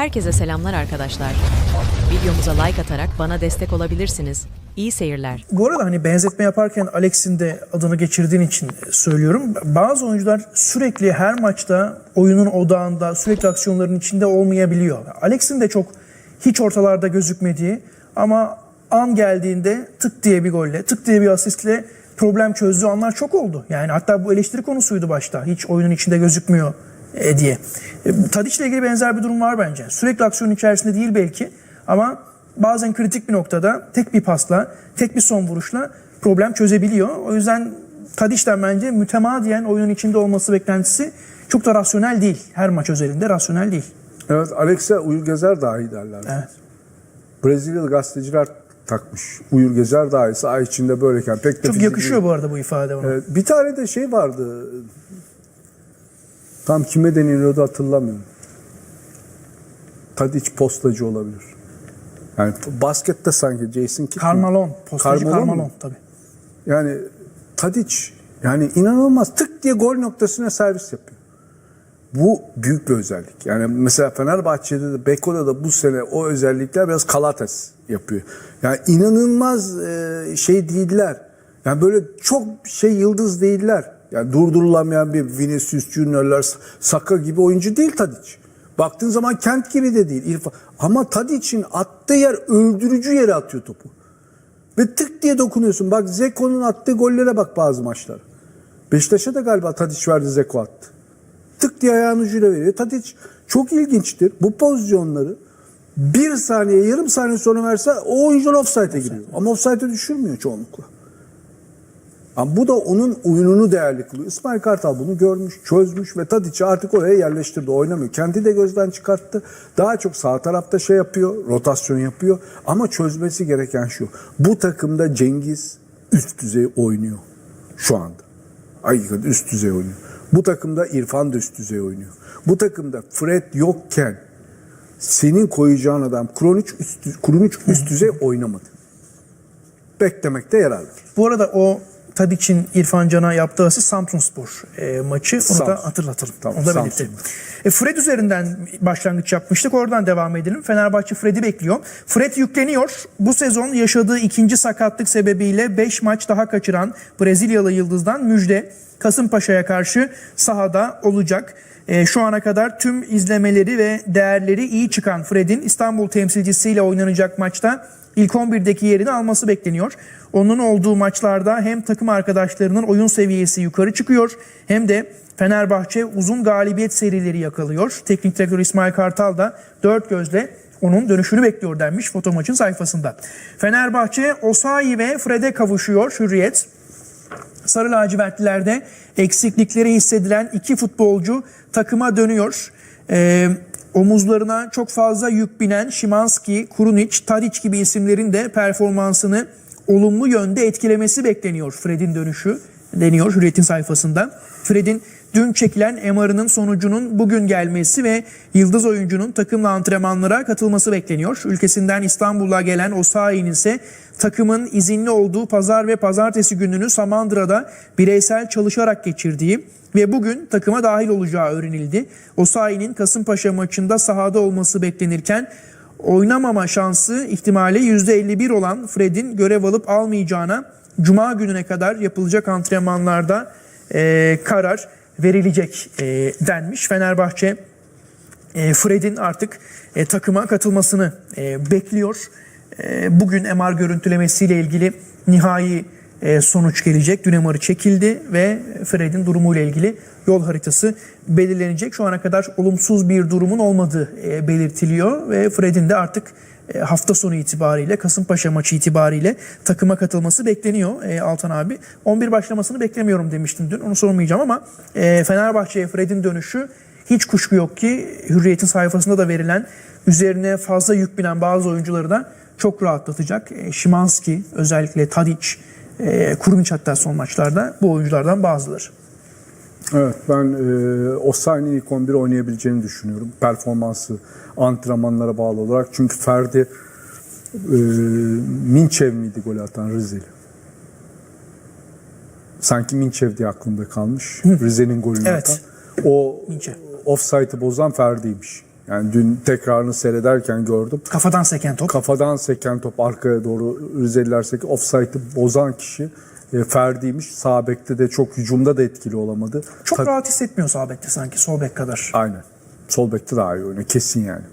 Herkese selamlar arkadaşlar. Videomuza like atarak bana destek olabilirsiniz. İyi seyirler. Bu arada hani benzetme yaparken Alex'in de adını geçirdiğin için söylüyorum. Bazı oyuncular sürekli her maçta oyunun odağında, sürekli aksiyonların içinde olmayabiliyor. Alex'in de çok hiç ortalarda gözükmediği ama an geldiğinde tık diye bir golle, tık diye bir asistle problem çözdüğü anlar çok oldu. Yani hatta bu eleştiri konusuydu başta. Hiç oyunun içinde gözükmüyor e, diye. E, Tadiç'le ilgili benzer bir durum var bence. Sürekli aksiyonun içerisinde değil belki ama bazen kritik bir noktada tek bir pasla, tek bir son vuruşla problem çözebiliyor. O yüzden Tadiç'ten bence mütemadiyen oyunun içinde olması beklentisi çok da rasyonel değil. Her maç özelinde rasyonel değil. Evet Alex'e Uyur Gezer dahi derler. Evet. Brezilyalı gazeteciler takmış. Uyur Gezer dahi saha içinde böyleyken pek de Çok yakışıyor bu arada bu ifade ona. Evet, bir tane de şey vardı. Tam kime deniliyordu hatırlamıyorum. Tadiç postacı olabilir. Yani baskette sanki Jason Kidd? Karmalon, postacı Karmalon Karmalon, tabii. Yani Tadiç yani inanılmaz tık diye gol noktasına servis yapıyor. Bu büyük bir özellik. Yani mesela Fenerbahçe'de de Beko'da da bu sene o özellikler biraz Kalates yapıyor. Yani inanılmaz şey değiller. Yani böyle çok şey yıldız değiller. Yani durdurulamayan bir Vinicius Junior'lar, Saka gibi oyuncu değil Tadiç. Baktığın zaman Kent gibi de değil. İrfan. Ama Tadiç'in attığı yer öldürücü yere atıyor topu. Ve tık diye dokunuyorsun. Bak Zeko'nun attığı gollere bak bazı maçlar. Beşiktaş'a da galiba Tadiç verdi Zeko attı. Tık diye ayağın ucuyla veriyor. Tadiç çok ilginçtir. Bu pozisyonları bir saniye, yarım saniye sonra verse o oyuncular offside'e giriyor. Ama offside'e düşürmüyor çoğunlukla. Ama bu da onun oyununu değerli kılıyor. İsmail Kartal bunu görmüş, çözmüş ve Tadiç'i artık oraya yerleştirdi. Oynamıyor. Kendi de gözden çıkarttı. Daha çok sağ tarafta şey yapıyor, rotasyon yapıyor. Ama çözmesi gereken şu. Bu takımda Cengiz üst düzey oynuyor şu anda. Ay üst düzey oynuyor. Bu takımda İrfan da üst düzey oynuyor. Bu takımda Fred yokken senin koyacağın adam Kronic üst, Krunic üst düzey oynamadı. Beklemekte yarar var. Bu arada o Tadiç'in İrfan Can'a yaptığı asist Samsunspor e, maçı. Onu Samsun. da hatırlatalım. Tamam, Onu da Samsun. belirtelim. E, Fred üzerinden başlangıç yapmıştık. Oradan devam edelim. Fenerbahçe Fred'i bekliyor. Fred yükleniyor. Bu sezon yaşadığı ikinci sakatlık sebebiyle 5 maç daha kaçıran Brezilyalı Yıldız'dan müjde. Kasımpaşa'ya karşı sahada olacak. E, şu ana kadar tüm izlemeleri ve değerleri iyi çıkan Fred'in İstanbul temsilcisiyle oynanacak maçta ilk 11'deki yerini alması bekleniyor. Onun olduğu maçlarda hem takım arkadaşlarının oyun seviyesi yukarı çıkıyor hem de Fenerbahçe uzun galibiyet serileri yakalıyor. Teknik direktör İsmail Kartal da dört gözle onun dönüşünü bekliyor denmiş foto maçın sayfasında. Fenerbahçe Osayi ve Fred'e kavuşuyor Hürriyet. Sarı lacivertlilerde eksiklikleri hissedilen iki futbolcu takıma dönüyor. Ee, omuzlarına çok fazla yük binen Şimanski, Kurunic, Tadic gibi isimlerin de performansını olumlu yönde etkilemesi bekleniyor Fred'in dönüşü deniyor Hürriyet'in sayfasında. Fred'in dün çekilen MR'ının sonucunun bugün gelmesi ve yıldız oyuncunun takımla antrenmanlara katılması bekleniyor. Ülkesinden İstanbul'a gelen Osayi'nin ise takımın izinli olduğu pazar ve pazartesi gününü Samandıra'da bireysel çalışarak geçirdiği ve bugün takıma dahil olacağı öğrenildi. Osayi'nin Kasımpaşa maçında sahada olması beklenirken oynamama şansı ihtimali %51 olan Fred'in görev alıp almayacağına Cuma gününe kadar yapılacak antrenmanlarda e, karar verilecek e, denmiş. Fenerbahçe e, Fred'in artık e, takıma katılmasını e, bekliyor. E, bugün MR görüntülemesiyle ilgili nihai sonuç gelecek. Dün MR'ı çekildi ve Fred'in durumuyla ilgili yol haritası belirlenecek. Şu ana kadar olumsuz bir durumun olmadığı e, belirtiliyor ve Fred'in de artık e, hafta sonu itibariyle Kasımpaşa maçı itibariyle takıma katılması bekleniyor e, Altan abi. 11 başlamasını beklemiyorum demiştim dün onu sormayacağım ama e, Fenerbahçe'ye Fred'in dönüşü hiç kuşku yok ki Hürriyet'in sayfasında da verilen üzerine fazla yük binen bazı oyuncuları da çok rahatlatacak. E, Şimanski özellikle Tadic, e, Kurunic hatta son maçlarda bu oyunculardan bazıları. Evet ben e, Osayi'nin ilk 11 oynayabileceğini düşünüyorum. Performansı antrenmanlara bağlı olarak. Çünkü Ferdi e, Minçev miydi gol atan Rizeli? Sanki Minçev diye aklımda kalmış. Rize'nin golünü Evet. atan. O Minçev. offside'ı bozan Ferdi'ymiş. Yani dün tekrarını seyrederken gördüm. Kafadan seken top. Kafadan seken top arkaya doğru Rizeliler seki offside'ı bozan kişi e, Ferdi'ymiş. Sağ bekte de çok hücumda da etkili olamadı. Çok Ta- rahat hissetmiyor sağ bekte sanki sol bek kadar. Aynen. Sol bekte daha iyi oynuyor kesin yani.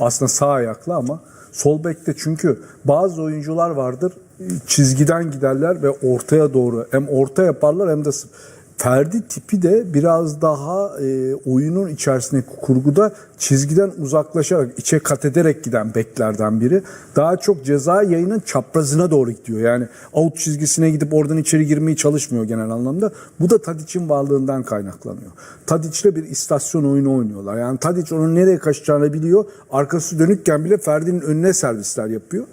Aslında sağ ayaklı ama sol bekte çünkü bazı oyuncular vardır çizgiden giderler ve ortaya doğru hem orta yaparlar hem de Ferdi tipi de biraz daha e, oyunun içerisindeki kurguda çizgiden uzaklaşarak içe kat ederek giden beklerden biri. Daha çok ceza yayının çaprazına doğru gidiyor. Yani out çizgisine gidip oradan içeri girmeye çalışmıyor genel anlamda. Bu da Tadic'in varlığından kaynaklanıyor. Tadic'le bir istasyon oyunu oynuyorlar. Yani Tadic onun nereye kaçacağını biliyor. Arkası dönükken bile Ferdi'nin önüne servisler yapıyor.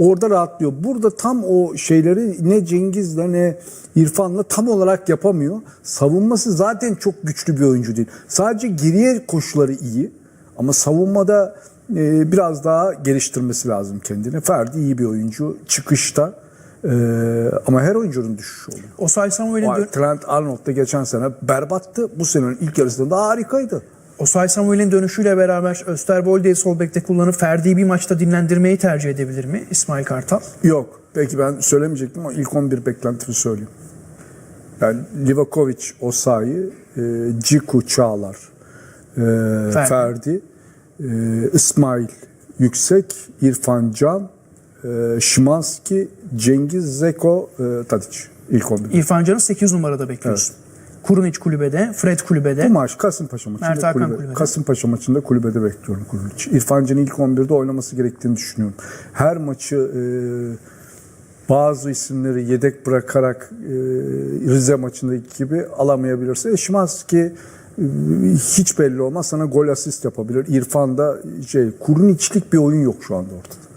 Orada rahatlıyor. Burada tam o şeyleri ne Cengiz'le ne İrfan'la tam olarak yapamıyor. Savunması zaten çok güçlü bir oyuncu değil. Sadece geriye koşuları iyi. Ama savunmada e, biraz daha geliştirmesi lazım kendini. Ferdi iyi bir oyuncu. Çıkışta. E, ama her oyuncunun düşüşü oluyor. Osay Samuel'in Trent Arnold da geçen sene berbattı. Bu senenin ilk yarısında da harikaydı. Osay Samuel'in dönüşüyle beraber Österbolde'yi sol bekte kullanıp Ferdi'yi bir maçta dinlendirmeyi tercih edebilir mi İsmail Kartal? Yok. Peki ben söylemeyecektim ama ilk 11 beklentimi söyleyeyim. Ben Livakovic, Osayi, e, Ciku, Çağlar, e, Ferdi, e, İsmail Yüksek, İrfan Can, e, Şimanski, Cengiz, Zeko, e, Tadic. İlk 11. İrfan Can'ı 8 numarada bekliyorsun. Kurunic kulübede, Fred kulübede. Bu maç Kasımpaşa maçında Mert Hakan kulübe, kulübede. Kasımpaşa maçında kulübede bekliyorum Kuruluç. İrfan Can'ın ilk 11'de oynaması gerektiğini düşünüyorum. Her maçı e, bazı isimleri yedek bırakarak e, Rize maçındaki gibi alamayabilirse Şimanski e, hiç belli olmaz. Sana gol asist yapabilir. İrfan'da şey Kuruniçlik bir oyun yok şu anda ortada.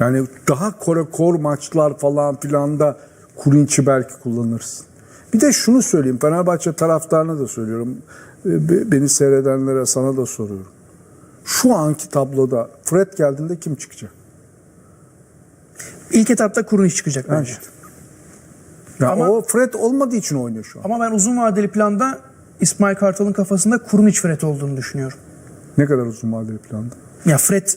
Yani daha kore kor maçlar falan filan da Kurinç'i belki kullanırsın. Bir de şunu söyleyeyim Fenerbahçe taraftarına da söylüyorum. e, be- Beni seyredenlere sana da soruyorum. Şu anki tabloda Fred geldiğinde kim çıkacak? İlk etapta Kurunic çıkacak bence. Ya Ama- o Fred olmadığı için oynuyor şu an. Ama ben uzun vadeli planda İsmail Kartal'ın kafasında Kurunic Fred olduğunu düşünüyorum. Ne kadar uzun vadeli planda? Ya Fred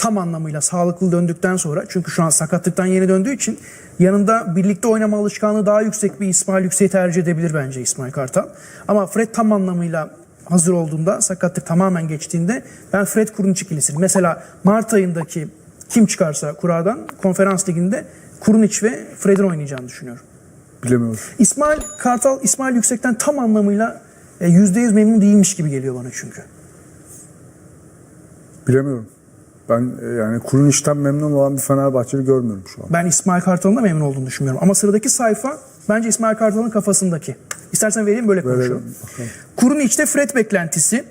tam anlamıyla sağlıklı döndükten sonra çünkü şu an sakatlıktan yeni döndüğü için yanında birlikte oynama alışkanlığı daha yüksek bir İsmail Yüksek'i tercih edebilir bence İsmail Kartal. Ama Fred tam anlamıyla hazır olduğunda sakatlık tamamen geçtiğinde ben Fred Kurunic ikilisini mesela Mart ayındaki kim çıkarsa kuradan konferans liginde Kurunic ve Fred'in oynayacağını düşünüyorum. Bilemiyorum. İsmail Kartal İsmail Yüksek'ten tam anlamıyla e, %100 memnun değilmiş gibi geliyor bana çünkü. Bilemiyorum. Ben e, yani Kuruniç'ten memnun olan bir Fenerbahçeli görmüyorum şu an. Ben İsmail Kartal'ın da memnun olduğunu düşünmüyorum. Ama sıradaki sayfa bence İsmail Kartal'ın kafasındaki. İstersen vereyim böyle konuşalım. Kurun içte Fred beklentisi.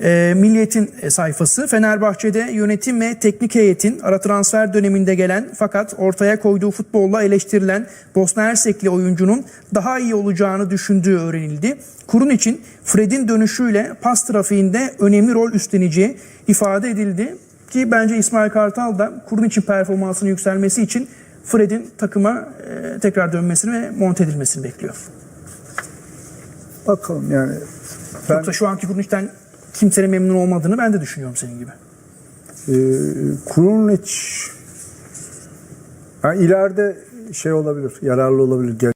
E, Milliyet'in e, sayfası. Fenerbahçe'de yönetim ve teknik heyetin ara transfer döneminde gelen fakat ortaya koyduğu futbolla eleştirilen Bosna Hersekli oyuncunun daha iyi olacağını düşündüğü öğrenildi. Kurun için Fred'in dönüşüyle pas trafiğinde önemli rol üstleneceği ifade edildi. Ki bence İsmail Kartal da Kurun için performansının yükselmesi için Fred'in takıma e, tekrar dönmesini ve monte edilmesini bekliyor. Bakalım yani. Ben Yoksa şu anki Kuruniç'ten kimsenin memnun olmadığını ben de düşünüyorum senin gibi. e, Kurunic yani ileride şey olabilir, yararlı olabilir.